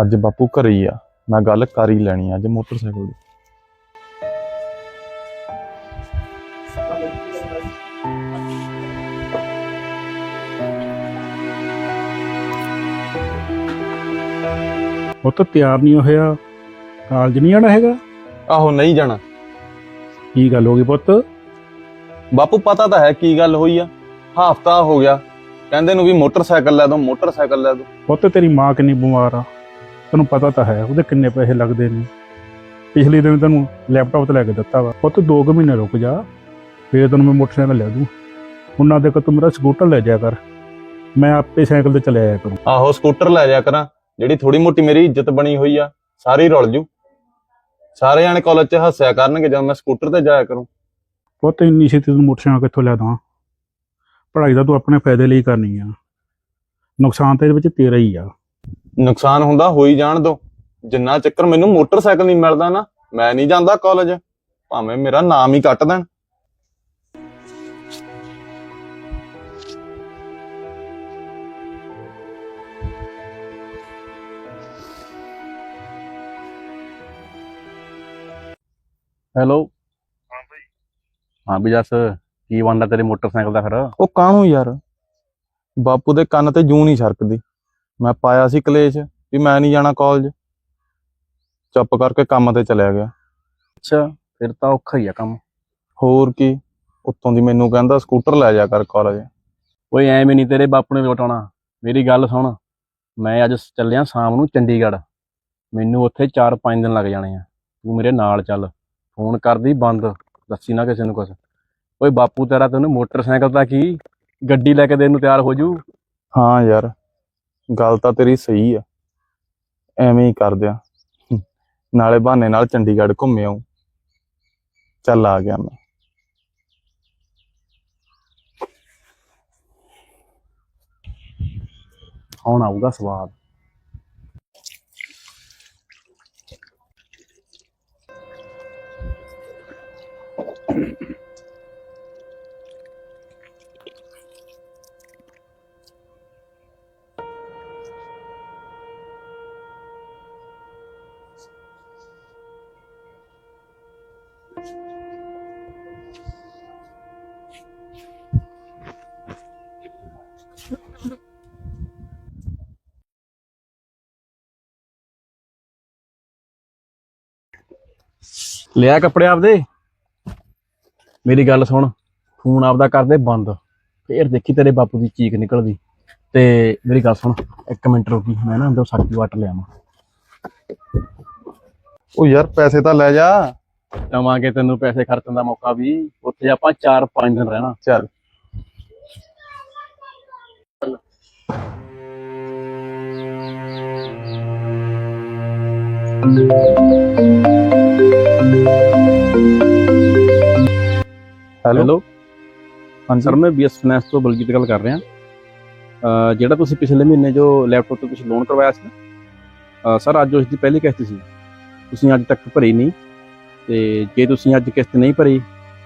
ਅੱਜ ਬਾਪੂ ਘਰੇ ਹੀ ਆ। ਮੈਂ ਗੱਲ ਕਰ ਹੀ ਲੈਣੀ ਆ ਅੱਜ ਮੋਟਰਸਾਈਕਲ ਦੀ। ਉਹ ਤਾਂ ਤਿਆਰ ਨਹੀਂ ਹੋਇਆ। ਕਾਲਜ ਨਹੀਂ ਆਣਾ ਹੈਗਾ? ਆਹੋ ਨਹੀਂ ਜਾਣਾ। ਕੀ ਗੱਲ ਹੋ ਗਈ ਪੁੱਤ? ਬਾਪੂ ਪਤਾ ਤਾਂ ਹੈ ਕੀ ਗੱਲ ਹੋਈ ਆ। ਹਫਤਾ ਹੋ ਗਿਆ। ਕਹਿੰਦੇ ਨੂੰ ਵੀ ਮੋਟਰਸਾਈਕਲ ਲੈ ਦੋ ਮੋਟਰਸਾਈਕਲ ਲੈ ਦੋ। ਪੁੱਤ ਤੇਰੀ ਮਾਂ ਕਿੰਨੀ ਬਿਮਾਰ ਆ। ਤੈਨੂੰ ਪਤਾ ਤਾਂ ਹੈ ਉਹਦੇ ਕਿੰਨੇ ਪੈਸੇ ਲੱਗਦੇ ਨੇ। ਪਿਛਲੇ ਦਿਨ ਤੈਨੂੰ ਲੈਪਟਾਪ ਤੇ ਲੈ ਕੇ ਦਿੱਤਾ ਵਾ। ਪੁੱਤ 2 ਕੁ ਮਹੀਨੇ ਰੁਕ ਜਾ ਫੇਰ ਤੈਨੂੰ ਮੈਂ ਮੋਟਰਸਾਈਕਲ ਲੈ ਦੂੰ। ਉਹਨਾਂ ਦੇ ਕੋ ਤੂੰ ਮੇਰਾ ਸਕੂਟਰ ਲੈ ਜਾਇਆ ਕਰ। ਮੈਂ ਆਪੇ ਸਾਈਕਲ ਤੇ ਚਲੇ ਆਇਆ ਕਰੂੰ। ਆਹੋ ਸਕੂਟਰ ਲੈ ਜਾ ਕਰਾਂ। ਜਿਹੜੀ ਥੋੜੀ ਮੋਟੀ ਮੇਰੀ ਇੱਜ਼ਤ ਬਣੀ ਹੋਈ ਆ ਸਾਰੀ ਰੁਲ ਜੂ। ਸਾਰੇ ਜਾਣੇ ਕਾਲਜ 'ਚ ਹੱਸਿਆ ਕਰਨਗੇ ਜਦੋਂ ਮੈਂ ਸਕੂਟਰ ਤੇ ਜਾਇਆ ਕਰੂੰ। ਪੁੱਤ ਇੰਨੀ ਛੇਤੀ ਤੂੰ ਮੋਟਰਸਾਈਕਲ ਕਿੱਥੋਂ ਲੈ ਦਾਂ ਪੜ੍ਹਾਈ ਦਾ ਤੂੰ ਆਪਣੇ ਫਾਇਦੇ ਲਈ ਕਰਨੀ ਆ। ਨੁਕਸਾਨ ਤਾਂ ਇਹਦੇ ਵਿੱਚ ਤੇਰਾ ਹੀ ਆ। ਨੁਕਸਾਨ ਹੁੰਦਾ ਹੋਈ ਜਾਣ ਦੋ। ਜਿੰਨਾ ਚੱਕਰ ਮੈਨੂੰ ਮੋਟਰਸਾਈਕਲ ਨਹੀਂ ਮਿਲਦਾ ਨਾ ਮੈਂ ਨਹੀਂ ਜਾਂਦਾ ਕਾਲਜ ਭਾਵੇਂ ਮੇਰਾ ਨਾਮ ਹੀ ਕੱਟ ਦੇਣ। ਹੈਲੋ ਹਾਂ ਵੀ ਜੱਸ ਕੀ ਬਣਦਾ ਤੇਰੇ ਮੋਟਰਸਾਈਕਲ ਦਾ ਫਿਰ? ਉਹ ਕਾਹਨੂੰ ਯਾਰ? ਬਾਪੂ ਦੇ ਕੰਨ ਤੇ ਜੂੰ ਨਹੀਂ ਛਰਕਦੀ। ਮੈਂ ਪਾਇਆ ਸੀ ਕਲੇਸ਼ ਵੀ ਮੈਂ ਨਹੀਂ ਜਾਣਾ ਕਾਲਜ ਚੁੱਪ ਕਰਕੇ ਕੰਮ ਤੇ ਚਲਿਆ ਗਿਆ। ਅੱਛਾ ਫਿਰ ਤਾਂ ਔਖਾ ਹੀ ਆ ਕੰਮ। ਹੋਰ ਕੀ ਉੱਤੋਂ ਦੀ ਮੈਨੂੰ ਕਹਿੰਦਾ ਸਕੂਟਰ ਲੈ ਜਾ ਕਰ ਕਾਲਜ ਓਏ ਐਵੇਂ ਨਹੀਂ ਤੇਰੇ ਬਾਪੂ ਨੇ ਲੋਟਾਉਣਾ ਮੇਰੀ ਗੱਲ ਸੁਣ ਮੈਂ ਅੱਜ ਚੱਲਿਆ ਸ਼ਾਮ ਨੂੰ ਚੰਡੀਗੜ੍ਹ। ਮੈਨੂੰ ਉੱਥੇ 4-5 ਦਿਨ ਲੱਗ ਜਾਣੇ ਆ। ਤੂੰ ਮੇਰੇ ਨਾਲ ਚੱਲ। ਫੋਨ ਕਰਦੀ ਬੰਦ ਦੱਸੀ ਨਾ ਕਿਸੇ ਨੂੰ ਕੁਛ। ਓਏ ਬਾਪੂ ਤੇਰਾ ਤੈਨੂੰ ਮੋਟਰਸਾਈਕਲ ਤਾਂ ਕੀ? ਗੱਡੀ ਲੈ ਕੇ ਦੇਣ ਨੂੰ ਤਿਆਰ ਹੋ ਜੂ? ਹਾਂ ਯਾਰ। ਗੱਲ ਤਾਂ ਤੇਰੀ ਸਹੀ ਆ। ਐਵੇਂ ਹੀ ਕਰ ਦਿਆਂ। ਨਾਲੇ ਬਹਾਨੇ ਨਾਲ ਚੰਡੀਗੜ੍ਹ ਘੁੰਮ ਆਊਂ। ਚੱਲ ਆ ਗਿਆ ਮੈਂ। ਹੁਣ ਆਊਗਾ ਸਵਾਦ? ਲਿਆ ਕੱਪੜੇ ਆਪਦੇ? ਮੇਰੀ ਗੱਲ ਸੁਣ ਫੋਨ ਆਪਦਾ ਕਰਦੇ ਬੰਦ। ਫੇਰ ਦੇਖੀ ਤੇਰੇ ਬਾਪੂ ਦੀ ਚੀਕ ਨਿਕਲਦੀ। ਤੇ ਮੇਰੀ ਗੱਲ ਸੁਣ ਇੱਕ ਮਿੰਟ ਰੁਕੀ ਮੈਂ ਨਾ ਅੰਦਰ ਸਬਜ਼ੀ ਵਾਟ ਲਿਆਵਾਂ। ਉਹ ਯਾਰ ਪੈਸੇ ਤਾਂ ਲੈ ਜਾ। ਦਵਾਂਗੇ ਤੈਨੂੰ ਪੈਸੇ ਖਰਚਣ ਦਾ ਮੌਕਾ ਵੀ ਉੱਥੇ ਆਪਾਂ 4-5 ਦਿਨ ਰਹਿਣਾ। ਚੱਲ। Hello hello? ਹਾਂਜੀ। ਸਰ ਮੈਂ ਬੀਐਸ ਫਾਈਨੈਂਸ ਤੋਂ ਬਲਜੀਤ ਗੱਲ ਕਰ ਰਿਹਾ। ਜਿਹੜਾ ਤੁਸੀਂ ਪਿਛਲੇ ਮਹੀਨੇ ਜੋ ਲੈਪਟਾਪ ਤੋਂ ਕੁਝ ਲੋਨ ਕਰਵਾਇਆ ਸੀ ਨਾ ਸਰ ਅੱਜ ਉਸ ਦੀ ਪਹਿਲੀ ਕਿਸ਼ਤ ਸੀ। ਤੁਸੀਂ ਅੱਜ ਤੱਕ ਭਰੀ ਨਹੀਂ। ਤੇ ਜੇ ਤੁਸੀਂ ਅੱਜ ਕਿਸ਼ਤ ਨਹੀਂ ਭਰੀ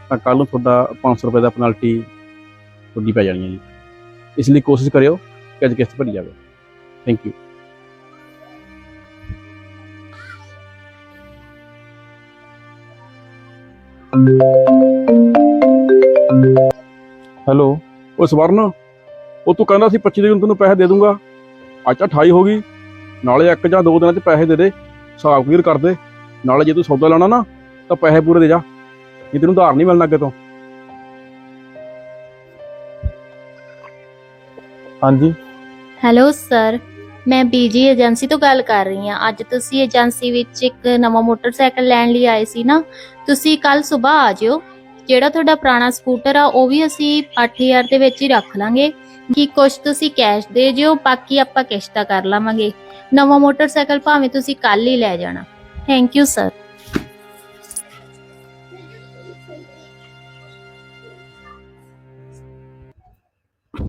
ਤਾਂ ਕੱਲ ਨੂੰ ਤੁਹਾਡਾ 500 ਰੁਪਏ ਦਾ ਪੈਨਲਟੀ ਤੁਹਾਡੀ ਪੈ ਜਾਣੀ ਹੈ ਜੀ। ਇਸ ਲਈ ਕੋਸ਼ਿਸ਼ ਕਰਿਓ ਕਿ ਅੱਜ ਕਿਸ਼ਤ ਭਰੀ ਜਾਵੇ। ਥੈਂਕ ਯੂ ਹੈਲੋ ਉਹ ਸਵਰਨ, ਉਹ ਤੂੰ ਕਹਿੰਦਾ ਸੀ 25 ਦਿਨ ਤੈਨੂੰ ਪੈਸੇ ਦੇ ਦੂੰਗਾ। ਅੱਜ ਤਾਂ 28 ਹੋ ਗਈ। ਨਾਲੇ ਇੱਕ ਜਾਂ ਦੋ ਦਿਨਾਂ 'ਚ ਪੈਸੇ ਦੇ ਦੇ, ਹਿਸਾਬ ਕਲੀਅਰ ਕਰ ਦੇ। ਨਾਲੇ ਜੇ ਤੂੰ ਸੌਦਾ ਲੈਣਾ ਨਾ, ਤਾਂ ਪੈਸੇ ਪੂਰੇ ਦੇ ਜਾ। ਨਹੀਂ ਤੈਨੂੰ ਉਧਾਰ ਨਹੀਂ ਮਿਲਣਾ ਅੱਗੇ ਤੋਂ। ਹਾਂਜੀ। Hello, sir. ਮੈਂ ਬੀਜੀ ਏਜੰਸੀ ਤੋਂ ਗੱਲ ਕਰ ਰਹੀ ਹਾਂ। ਅੱਜ ਤੁਸੀਂ ਏਜੰਸੀ ਵਿੱਚ ਇੱਕ ਨਵਾਂ ਮੋਟਰਸਾਈਕਲ ਲੈਣ ਲਈ ਆਏ ਸੀ ਨਾ? ਤੁਸੀਂ ਕੱਲ ਸਵੇਰ ਆ ਜਿਓ। ਜਿਹੜਾ ਤੁਹਾਡਾ ਪੁਰਾਣਾ ਸਕੂਟਰ ਆ, ਉਹ ਵੀ ਅਸੀਂ 8000 ਦੇ ਵਿੱਚ ਹੀ ਰੱਖ ਲਾਂਗੇ। ਕਿ ਕੁਝ ਤੁਸੀਂ ਕੈਸ਼ ਦੇ ਜਿਓ, ਬਾਕੀ ਆਪਾਂ ਕਿਸ਼ਤਾਂ ਕਰ ਲਾਵਾਂਗੇ। ਨਵਾਂ ਮੋਟਰਸਾਈਕਲ ਭਾਵੇਂ ਤੁਸੀਂ ਕੱਲ ਹੀ ਲੈ ਜਾਣਾ। ਥੈਂਕ ਯੂ ਸਰ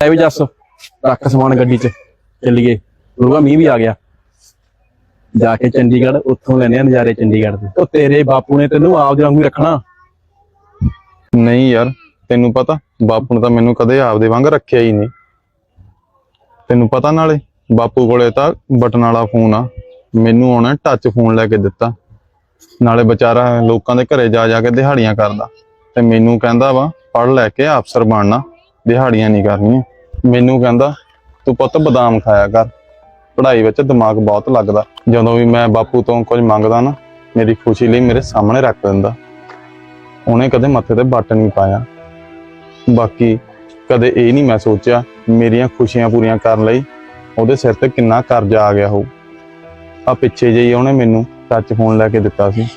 ਐ ਵੀ ਜੱਸ ਰੱਖ ਸਮਾਨ ਗੱਡੀ 'ਚ। ਚੱਲੀਏ। ਰੂਗਾ ਮੀਂਹ ਵੀ ਆ ਗਿਆ। ਜਾ ਕੇ ਚੰਡੀਗੜ੍ਹ, ਉੱਥੋਂ ਲੈਣੇ ਆ ਨਜ਼ਾਰੇ ਚੰਡੀਗੜ੍ਹ ਦੇ। ਉਹ ਤੇਰੇ ਬਾਪੂ ਨੇ ਤੈਨੂੰ ਆਪਦੇ ਵਾਂਗੂ ਹੀ ਰੱਖਣਾ। ਨਹੀਂ ਯਾਰ, ਤੈਨੂੰ ਪਤਾ, ਬਾਪੂ ਨੇ ਤਾਂ ਮੈਨੂੰ ਕਦੇ ਆਪਦੇ ਵਾਂਗ ਰੱਖਿਆ ਹੀ ਨਹੀਂ। ਤੈਨੂੰ ਪਤਾ ਨਾਲੇ, ਬਾਪੂ ਕੋਲੇ ਤਾਂ ਬਟਨ ਵਾਲਾ ਫੋਨ ਆ। ਮੈਨੂੰ ਉਹਨੇ ਟੱਚ ਫੋਨ ਲੈ ਕੇ ਦਿੱਤਾ। ਨਾਲੇ ਵਿਚਾਰਾ ਲੋਕਾਂ ਦੇ ਘਰੇ ਜਾ ਜਾ ਕੇ ਦਿਹਾੜੀਆਂ ਕਰਦਾ। ਤੇ ਮੈਨੂੰ ਕਹਿੰਦਾ ਵਾ, ਪੜ੍ਹ ਲੈ ਕੇ ਅਫਸਰ ਬਣਨਾ। ਦਿਹਾੜੀਆਂ ਨਹੀਂ ਕਰਨੀਆਂ। ਮੈਨੂੰ ਕਹਿੰਦਾ, ਤੂੰ ਪੁੱਤ ਬਦਾਮ ਖਾਇਆ ਕਰ। ਪੜ੍ਹਾਈ ਵਿੱਚ ਦਿਮਾਗ ਬਹੁਤ ਲੱਗਦਾ। ਜਦੋਂ ਵੀ ਮੈਂ ਬਾਪੂ ਤੋਂ ਕੁਝ ਮੰਗਦਾ ਨਾ, ਮੇਰੀ ਖੁਸ਼ੀ ਲਈ ਮੇਰੇ ਸਾਹਮਣੇ ਰੱਖ ਦਿੰਦਾ। ਉਹਨੇ ਕਦੇ ਮੱਥੇ ਤੇ ਬੱਟ ਨਹੀਂ ਪਾਇਆ। ਬਾਕੀ ਕਦੇ ਇਹ ਨਹੀਂ ਮੈਂ ਸੋਚਿਆ, ਮੇਰੀਆਂ ਖੁਸ਼ੀਆਂ ਪੂਰੀਆਂ ਕਰਨ ਲਈ ਉਹਦੇ ਸਿਰ ਤੇ ਕਿੰਨਾ ਕਰਜ਼ਾ ਆ ਗਿਆ ਹੋਊ। ਆ ਪਿੱਛੇ ਜਿਹੀ ਉਹਨੇ ਮੈਨੂੰ ਟੱਚ ਫੋਨ ਲੈ ਕੇ ਦਿੱਤਾ ਸੀ।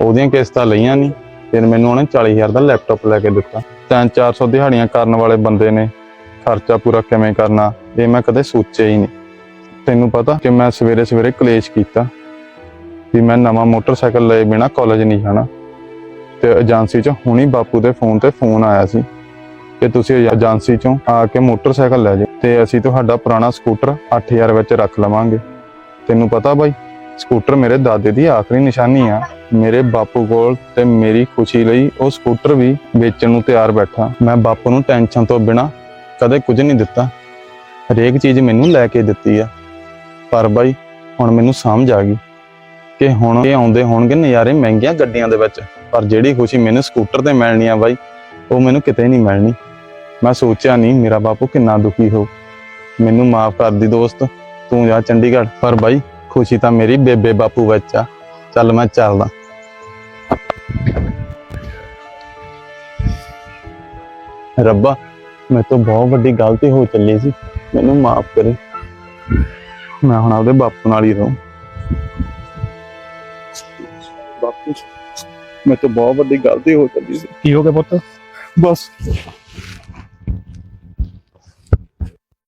ਉਹਦੀਆਂ ਕਿਸ਼ਤਾਂ ਲਈਆਂ ਨਹੀਂ, ਫਿਰ ਮੈਨੂੰ ਉਹਨੇ 40000 ਦਾ ਲੈਪਟਾਪ ਲੈ ਕੇ ਦਿੱਤਾ। 3-400 ਦਿਹਾੜੀਆਂ ਕਰਨ ਵਾਲੇ ਬੰਦੇ ਨੇ, ਖਰਚਾ ਪੂਰਾ ਕਿਵੇਂ ਕਰਨਾ, ਇਹ ਮੈਂ ਕਦੇ ਸੋਚਿਆ ਹੀ ਨਹੀਂ। ਤੈਨੂੰ ਪਤਾ ਕਿ ਮੈਂ ਸਵੇਰੇ ਸਵੇਰੇ ਕਲੇਸ਼ ਕੀਤਾ ਵੀ ਮੈਂ ਨਵਾਂ ਮੋਟਰਸਾਈਕਲ ਲਏ ਬਿਨਾ ਕਾਲਜ ਨਹੀਂ ਜਾਣਾ। ਤੇ ਏਜੰਸੀ ਚ ਹੁਣੀ ਬਾਪੂ ਦੇ ਫੋਨ ਤੇ ਫੋਨ ਆਇਆ ਸੀ ਕਿ ਤੁਸੀਂ ਏਜੰਸੀ ਚੋਂ ਆ ਕੇ ਮੋਟਰਸਾਈਕਲ ਲੈ ਜਾਓ ਤੇ ਅਸੀਂ ਤੁਹਾਡਾ ਪੁਰਾਣਾ ਸਕੂਟਰ 8000 ਵਿੱਚ ਰੱਖ ਲਵਾਂਗੇ। ਤੈਨੂੰ ਪਤਾ ਬਾਈ ਸਕੂਟਰ ਮੇਰੇ ਦਾਦੇ ਦੀ ਆਖਰੀ ਨਿਸ਼ਾਨੀ ਆ। ਮੇਰੇ ਬਾਪੂ ਕੋਲ ਤੇ ਮੇਰੀ ਖੁਸ਼ੀ ਲਈ ਉਹ ਸਕੂਟਰ ਵੀ ਵੇਚਣ ਨੂੰ ਤਿਆਰ ਬੈਠਾ। ਮੈਂ ਬਾਪੂ ਨੂੰ ਟੈਨਸ਼ਨ ਤੋਂ ਬਿਨਾ ਕਦੇ ਕੁਝ ਨਹੀਂ ਦਿੱਤਾ। ਹਰੇਕ ਚੀਜ਼ ਮੈਨੂੰ ਲੈ ਕੇ ਦਿੱਤੀ ਆ। ਪਰ ਬਾਈ, ਹੁਣ ਮੈਨੂੰ ਸਮਝ ਆ ਗਈ ਕਿ ਹੁਣ ਇਹ ਆਉਂਦੇ ਹੋਣਗੇ ਨਜ਼ਾਰੇ ਮਹਿੰਗੀਆਂ ਗੱਡੀਆਂ ਦੇ ਵਿੱਚ। ਪਰ ਜਿਹੜੀ ਖੁਸ਼ੀ ਮੈਨੂੰ ਸਕੂਟਰ ਤੇ ਮਿਲਣੀ ਆ ਬਾਈ, ਉਹ ਮੈਨੂੰ ਕਿਤੇ ਨਹੀਂ ਮਿਲਣੀ। ਮੈਂ ਸੋਚਿਆ ਨਹੀਂ ਮੇਰਾ ਬਾਪੂ ਕਿੰਨਾ ਦੁਖੀ ਹੋ। ਮੈਨੂੰ ਮਾਫ ਕਰ ਦੀ ਦੋਸਤ, ਤੂੰ ਜਾ ਚੰਡੀਗੜ੍ਹ। ਪਰ ਬਾਈ, ਖੁਸ਼ੀ ਤਾਂ ਮੇਰੀ ਬੇਬੇ ਬਾਪੂ ਵਿੱਚ ਆ। ਚੱਲ ਮੈਂ ਚੱਲਦਾ। ਰੱਬਾ, ਮੇਰੇ ਤੋਂ ਬਹੁਤ ਵੱਡੀ ਗਲਤੀ ਹੋ ਚੱਲੀ ਸੀ। ਮੈਨੂੰ ਮਾਫ ਕਰੇ। ਮੈਂ ਹੁਣ ਆਪਦੇ ਬਾਪੂ ਨਾਲ ਹੀ ਰਹੂੰ। ਬਾਪੂ ਮੇਰੇ ਤੋਂ ਬਹੁਤ ਵੱਡੀ ਗਲਤੀ ਹੋ ਚੱਲੀ ਸੀ। ਕੀ ਹੋ ਗਿਆ ਪੁੱਤ? ਬਸ।